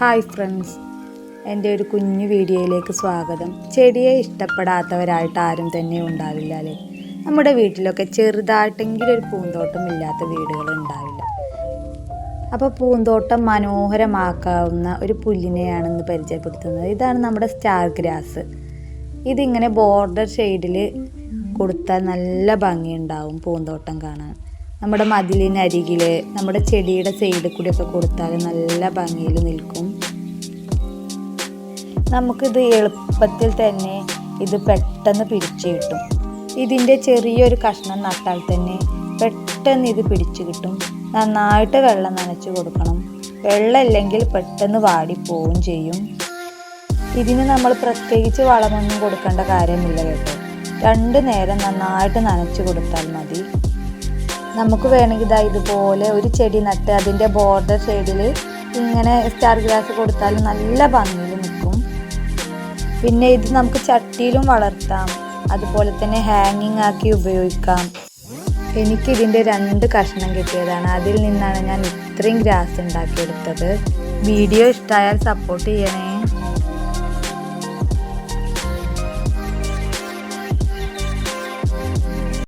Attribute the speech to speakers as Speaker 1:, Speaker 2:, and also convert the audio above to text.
Speaker 1: Hi friends. എന്റെ ഒരു കുഞ്ഞു വീഡിയോയിലേക്ക് സ്വാഗതം. ചെടിയെ ഇഷ്ടപ്പെടാത്തവരായിട്ട് ആരും തന്നെ ഉണ്ടാവില്ല അല്ലേ? നമ്മുടെ വീട്ടിലൊക്കെ ചെറുതായിട്ടെങ്കിലും ഒരു പൂന്തോട്ടം ഇല്ലാത്ത വീടുകൾ ഉണ്ടാവില്ല. അപ്പോൾ പൂന്തോട്ടം മനോഹരമാക്കാവുന്ന ഒരു പുല്ലിനെയാണ് ഇന്ന് പരിചയപ്പെടുത്തുന്നത്. ഇതാണ് നമ്മുടെ സ്റ്റാർ ഗ്രാസ്. ഇതിങ്ങനെ ബോർഡർ ഷെയ്ഡിൽ കൊടുത്താൽ നല്ല ഭംഗിയുണ്ടാവും പൂന്തോട്ടം കാണാൻ. നമ്മുടെ മതിലിനരികിൽ നമ്മുടെ ചെടിയുടെ സൈഡിൽ ഒക്കെ കൊടുത്താൽ നല്ല ഭംഗിയിൽ നിൽക്കും. നമുക്കിത് എളുപ്പത്തിൽ തന്നെ ഇത് പെട്ടെന്ന് പിടിച്ചു കിട്ടും. ഇതിന്റെ ചെറിയൊരു കഷ്ണം നട്ടാൽ തന്നെ പെട്ടെന്ന് ഇത് പിടിച്ചു കിട്ടും. നന്നായിട്ട് വെള്ളം നനച്ച് കൊടുക്കണം. വെള്ളമില്ലെങ്കിൽ പെട്ടെന്ന് വാടിപ്പോവും ചെയ്യും. ഇതിന് നമ്മൾ പ്രത്യേകിച്ച് വളമൊന്നും കൊടുക്കേണ്ട കാര്യമില്ല കേട്ടോ. രണ്ട് നേരം നന്നായിട്ട് നനച്ചു കൊടുത്താൽ മതി. നമുക്ക് വേണമെങ്കിൽ ഇതാ ഇതുപോലെ ഒരു ചെടി നട്ട് അതിന്റെ ബോർഡർ സൈഡിൽ ഇങ്ങനെ സ്റ്റാർ ഗ്ലാസ് കൊടുത്താൽ നല്ല ഭംഗിയിൽ നിൽക്കും. പിന്നെ ഇത് നമുക്ക് ചട്ടിയിലും വളർത്താം. അതുപോലെ തന്നെ ഹാങ്ങിങ് ആക്കി ഉപയോഗിക്കാം. എനിക്കിതിന്റെ രണ്ട് കഷ്ണം കിട്ടിയതാണ്. അതിൽ നിന്നാണ് ഞാൻ ഇത്രയും ഗ്രാസ് ഉണ്ടാക്കിയെടുത്തത്. വീഡിയോ ഇഷ്ടമായാൽ സപ്പോർട്ട് ചെയ്യണേ.